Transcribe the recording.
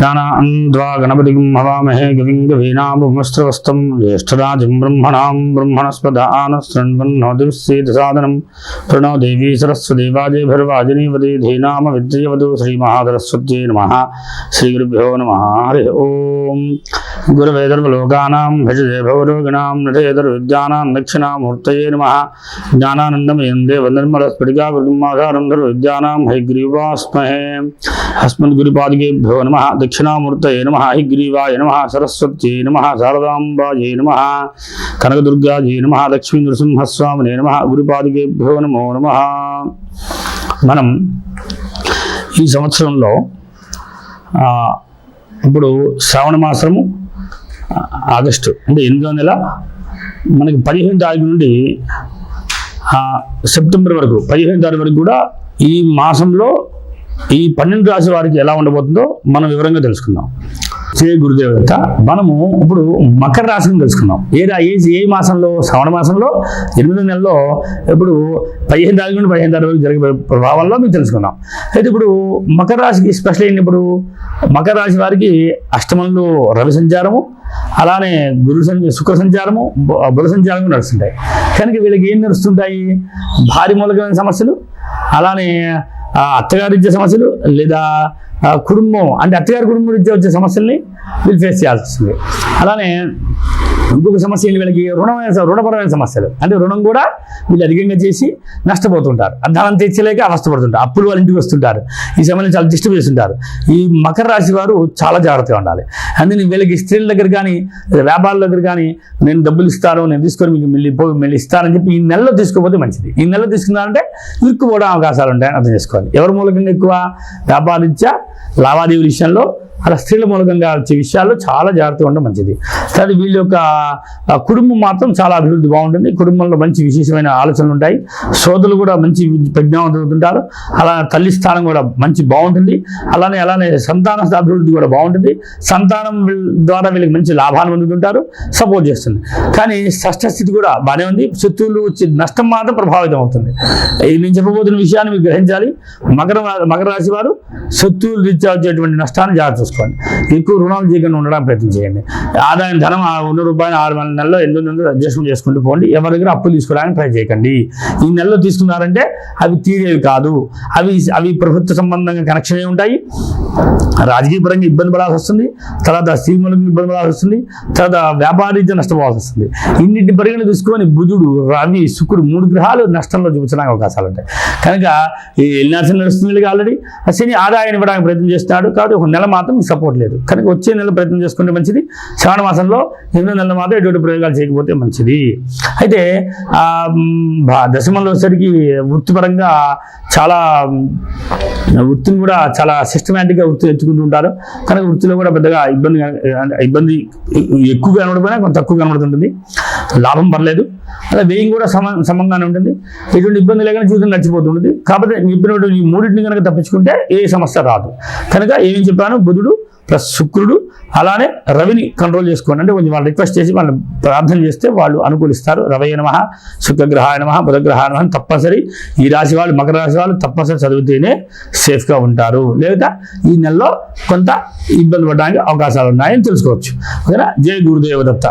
गणान् द्वा गणपतिं हवामहे गविं गवीनामुमस्त्रवस्तं ज्येष्ठराजं ब्रह्मणां ब्रह्मणस्पदानः शृण्वन्नोदिविश्वेदसादनं प्रणो देवी सरस्वदेवाजे भैर्वाजिनीवदे धीनाम विद्यवधु श्रीमहासरस्वत्यै नमः। श्रीगुरुभ्यो नमः। हरिः ॐ गुरवे धर्मलोकानां भजते भवरोगिणां नृते दक्षिणामूर्तये नमः। ज्ञानानन्दमयं देवनिर्मलस्फटिकावृमाधारं धर्मविद्यानां हयग्रीवास्महे अस्मद्गुरुपादिकेभ्यो नमः। దక్షిణామూర్తయే నమ హిగ్రీవాయ నమ సరస్వత్యై నమ శారదాంబాయ నమ కనకదుర్గాయే నమ లక్ష్మీ నృసింహస్వామినే నమ గురుపాదుకేభ్యో నమో నమ. మనం ఈ సంవత్సరంలో ఇప్పుడు శ్రావణ మాసము ఆగస్టు అంటే ఎనిమిదో నెల మనకి పదిహేను తారీఖు నుండి సెప్టెంబర్ వరకు పదిహేను తారీఖు వరకు కూడా ఈ మాసంలో ఈ పన్నెండు రాశి వారికి ఎలా ఉండబోతుందో మనం వివరంగా తెలుసుకుందాం. శ్రీ గురుదేవత మనము ఇప్పుడు మకర రాశిని తెలుసుకుందాం. ఏ ఏ ఏ మాసంలో శ్రవణ మాసంలో ఎనిమిది నెలలో ఇప్పుడు పదిహేను తారీఖు నుండి పదిహేను తారీఖు వరకు జరిగే ప్రభావంలో మేము తెలుసుకుందాం. అయితే ఇప్పుడు మకర రాశికి స్పెషల్ ఏంటి ఇప్పుడు? మకర రాశి వారికి అష్టమంలో రవి సంచారము అలానే గురు సంచ శుక్ర సంచారము బుధ సంచారము నడుస్తుంటాయి. కనుక వీళ్ళకి ఏం నడుస్తుంటాయి? భారీ మూలకమైన సమస్యలు అలానే అత్తగారి ఇచ్చే సమస్యలు లేదా కుటుంబం అంటే అత్తగారి కుటుంబం రీత్యా వచ్చే సమస్యల్ని వీళ్ళు ఫేస్ చేయాల్సి వస్తుంది. అలానే ఇంకొక సమస్య ఏంటి వీళ్ళకి? రుణమైన రుణపరమైన సమస్యలు. అంటే రుణం కూడా వీళ్ళు అధికంగా చేసి నష్టపోతుంటారు. ఆ ధనం తెచ్చలేక అవస్థపడుతుంటారు. అప్పులు వాళ్ళ ఇంటికి వస్తుంటారు. ఈ సమయంలో చాలా డిస్టర్బ్ చేస్తుంటారు. ఈ మకర రాశి వారు చాలా జాగ్రత్తగా ఉండాలి. అందుకని వీళ్ళకి స్త్రీల దగ్గర కానీ వ్యాపారాల దగ్గర కానీ నేను డబ్బులు ఇస్తాను నేను తీసుకొని మీకు మళ్ళీ మళ్ళీ ఇస్తానని చెప్పి ఈ నెలలో తీసుకోకపోతే మంచిది. ఈ నెలలో తీసుకున్నారంటే ఇరుక్కుపోవడం అవకాశాలు ఉంటాయని అర్థం చేసుకోవాలి. ఎవరి మూలకంగా ఎక్కువ? వ్యాపారరీత్యా లావాదేవీల విషయంలో? అలా స్త్రీల మూలకంగా వచ్చే విషయాల్లో చాలా జాగ్రత్తగా ఉండడం మంచిది. సరే వీళ్ళ యొక్క కుటుంబం మాత్రం చాలా అభివృద్ధి బాగుంటుంది. కుటుంబంలో మంచి విశేషమైన ఆలోచనలు ఉంటాయి. సోదరులు కూడా మంచి ప్రజ్ఞావంతులు అలా తల్లి స్థానం కూడా మంచి బాగుంటుంది. అలానే అలానే సంతాన అభివృద్ధి కూడా బాగుంటుంది. సంతానం ద్వారా వీళ్ళకి మంచి లాభాలు పొందుతుంటారు సపోర్ట్ చేస్తుంది. కానీ షష్ఠ స్థితి కూడా బాగానే ఉంది. శత్రువులు వచ్చే నష్టం మాత్రం ప్రభావితం అవుతుంది. ఇది నేను చెప్పబోతున్న విషయాన్ని మీరు గ్రహించాలి. మకర మకర రాశి వారు శత్రువులు రీత్యా వచ్చేటువంటి నష్టాన్ని జాగ్రత్త చూసుకోండి. ఎక్కువ రుణాలు చేయకుండా ఉండడానికి ప్రయత్నం చేయండి. ఆదాయం ధనం ఆ ఉన్న రూపాయలు ఆరు నెలల నెలలో ఎనిమిది వందలు అడ్జస్ట్మెంట్ చేసుకుంటూ పోండి. ఎవరి దగ్గర అప్పులు తీసుకోవడానికి ట్రై చేయకండి. ఈ నెలలో తీసుకున్నారంటే అవి తీరేవి కాదు. అవి అవి ప్రభుత్వ సంబంధంగా కనెక్షన్ ఉంటాయి. రాజకీయ పరంగా ఇబ్బంది పడాల్సి వస్తుంది. తర్వాత సీమలకు ఇబ్బంది పడాల్సి వస్తుంది. తర్వాత వ్యాపారీత్యా నష్టపోవాల్సి వస్తుంది. ఇన్నింటి పరిగణ తీసుకొని బుధుడు రవి శుక్రుడు మూడు గ్రహాలు నష్టంలో చూపించడానికి అవకాశాలు ఉంటాయి. కనుక ఈ ఎల్నాశం నడుస్తుంది ఆల్రెడీ. శని ఆదాయాన్ని ఇవ్వడానికి ప్రయత్నం చేస్తున్నాడు. కాబట్టి ఒక నెల మాత్రం సపోర్ట్ లేదు. కనుక వచ్చే నెల ప్రయత్నం చేసుకుంటే మంచిది. శ్రావణ మాసంలో ఎనిమిది నెలలు మాత్రం ఎటువంటి ప్రయోగాలు చేయకపోతే మంచిది. అయితే ఆ, దశమంలో వచ్చేసరికి వృత్తిపరంగా చాలా వృత్తిని కూడా చాలా సిస్టమేటిక్గా వృత్తి తెచ్చుకుంటూ ఉంటారు. కనుక వృత్తిలో కూడా పెద్దగా ఇబ్బంది ఇబ్బంది ఎక్కువగా కనబడిపోయినా కొంత తక్కువ కనబడుతుంటుంది. లాభం పర్లేదు. అలా వ్యయం కూడా సమ సమంగానే ఉంటుంది. ఎటువంటి ఇబ్బంది లేకుండా జీవితం నచ్చిపోతుంటుంది కాకపోతే నేను ఈ మూడింటిని కనుక తప్పించుకుంటే ఏ సమస్య రాదు. కనుక ఏం చెప్పాను? బుధుడు ప్లస్ శుక్రుడు అలానే రవిని కంట్రోల్ చేసుకోండి. అంటే కొంచెం వాళ్ళు రిక్వెస్ట్ చేసి వాళ్ళు ప్రార్థన చేస్తే వాళ్ళు అనుకూలిస్తారు. రవయ నమ శుక్రగ్రహాయ నమ బుధగ్రహాయ నమ తప్పనిసరి ఈ రాశి వాళ్ళు మకర రాశి వాళ్ళు తప్పనిసరి చదివితేనే సేఫ్గా ఉంటారు. లేదా ఈ నెలలో కొంత ఇబ్బంది పడడానికి అవకాశాలు ఉన్నాయని తెలుసుకోవచ్చు. ఓకేనా? జై గురుదేవదత్త.